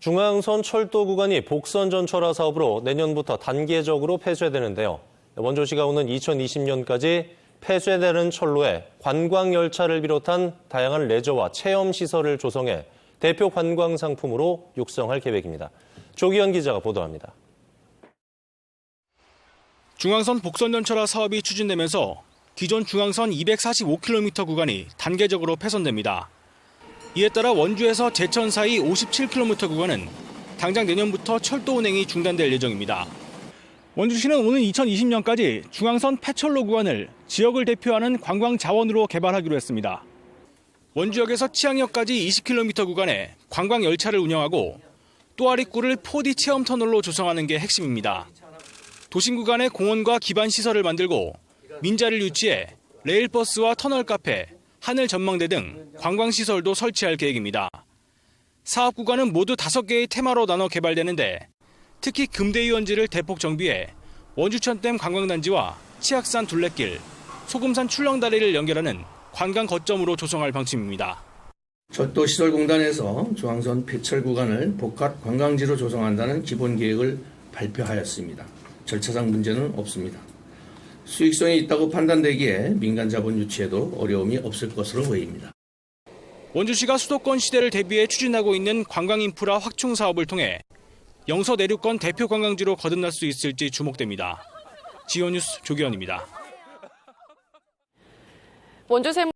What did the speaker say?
중앙선 철도 구간이 복선 전철화 사업으로 내년부터 단계적으로 폐쇄되는데요. 원주시가 오는 2020년까지 폐쇄되는 철로에 관광 열차를 비롯한 다양한 레저와 체험 시설을 조성해 대표 관광 상품으로 육성할 계획입니다. 조기현 기자가 보도합니다. 중앙선 복선 전철화 사업이 추진되면서 기존 중앙선 245km 구간이 단계적으로 폐선됩니다. 이에 따라 원주에서 제천 사이 57km 구간은 당장 내년부터 철도 운행이 중단될 예정입니다. 원주시는 오는 2020년까지 중앙선 폐철로 구간을 지역을 대표하는 관광 자원으로 개발하기로 했습니다. 원주역에서 치앙역까지 20km 구간에 관광 열차를 운영하고 또아리꾸를 4D 체험 터널로 조성하는 게 핵심입니다. 도심 구간에 공원과 기반 시설을 만들고 민자를 유치해 레일버스와 터널 카페, 하늘 전망대 등 관광 시설도 설치할 계획입니다. 사업 구간은 모두 5개의 테마로 나눠 개발되는데 특히 금대위원지를 대폭 정비해 원주천댐 관광단지와 치악산 둘레길, 소금산 출렁다리를 연결하는 관광 거점으로 조성할 방침입니다. 철도시설공단에서 중앙선 폐철 구간을 복합 관광지로 조성한다는 기본 계획을 발표하였습니다. 절차상 문제는 없습니다. 수익성이 있다고 판단되기에 민간 자본 유치에도 어려움이 없을 것으로 보입니다. 원주시가 수도권 시대를 대비해 추진하고 있는 관광 인프라 확충 사업을 통해 영서 내륙권 대표 관광지로 거듭날 수 있을지 주목됩니다. 지오뉴스 조기현입니다. 원주 세무